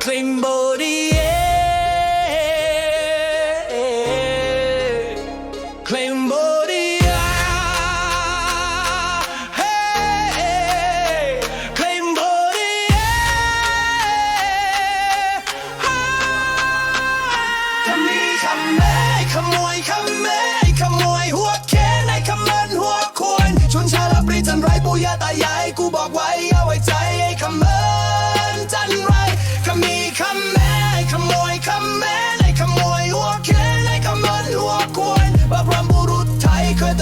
Cambodia Cambodia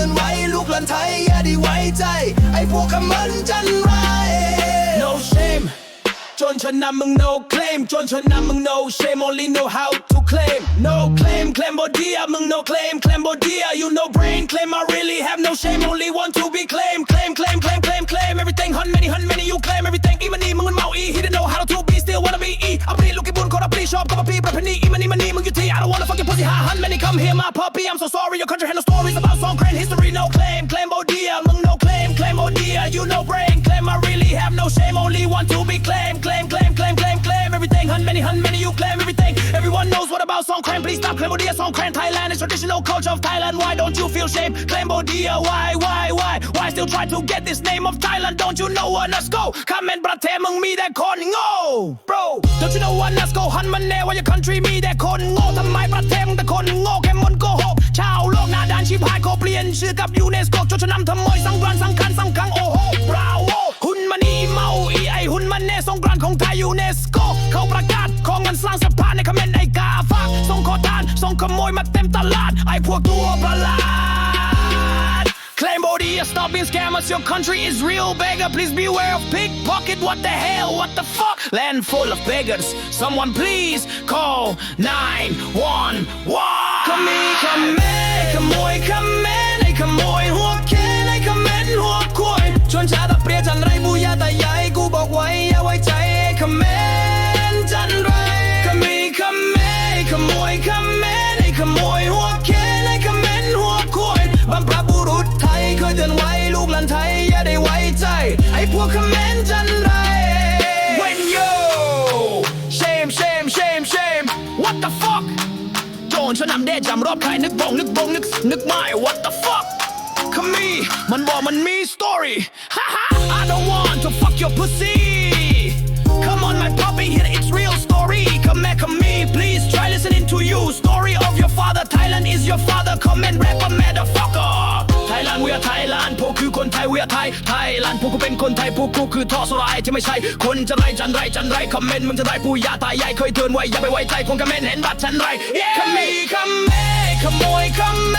อนไว้ลูกหลานไทยอย่าได้ไว้ใจ ไอ้พวกขมันจันไร No shame จนชนะมึง no claim จนชนะมึง no shame only know how to claim no claim Cambodia มึง no claim Cambodia you no brain claim I really have no shame only want to be claim claim claim claim claim claim everything hun many hun your tea. I don't wanna fucking pussy. Hot hun, many come here, my puppy. I'm so sorry. Your country handle stories about song crane history. No claim, claim Odia. Mung no claim, claim Odia. You no brain, claim I really have no shame. Only want to be claim, claim, claim, claim, claim, claim everything. Hun, many, hun, many, you claim everything. Everyone knows what about song crane. Please stop claim Odia. Song crane, Thailand is traditional culture of Thailand. Why don't you feel shame? Claim Odia. Why, why, why? Try to get this name of Thailand don't you know what let's go คำเมนประเทศมึงมีแต่คนโง่ bro don't you know what let's go หันมันแน่ว่า your country มีแต่คนโง่ทำไมประเทศมึงแต่คนโง่แค่มันโกหกชาวโลกหน้าด้านชิพายเขาเปลี่ยนชื่อกับยูเนสโกจนชนำทำมวยสังกรานสังคันสังคังโอ้โห bravo หุ่นมันอีเมาอีไอหุ่นมันแน่สงกรานของไทยยูเนสโกเขาประกาศของเงินสร้างสะพานในคอมเมนต์ไอกาฝากส่งขอทานส่งขโมยมาเต็มตลาดไอพวกตัวประหลาด Claim ODA, stop being scammers, your country is real beggar. Please beware of pickpocket, what the hell, what the fuck? Land full of beggars, someone please call 911. Come here, come here. ไอ้พวกขแม่นจันไร When you shame shame shame shame what the fuck โจรฉันนำเดชจำรอบใครนึกบงนึกบงนึกนึกไม่ what the fuck ขมีมันบอกมันมี story ฮ่าฮ่า I don't want to fuck your pussy Come on my puppy here it's real story Come back come me please try listening to you Story of your father Thailand is your father Comment rapper motherfucker Thailand we are Thailand คนไทยเวียไทยไทยลันพวกกูเป็นคนไทยพวกกูคือท่อสลายที่ไม่ใช่ คนจะไรจันไรจันไรคอมเมนต์มึงจะได้ปูยาตายใหญ่เคยเตือนไว้อย่าไปไว้ใจคงกรมเมนเห็นบัตรฉันไรคำมีคำแมขโมยคำม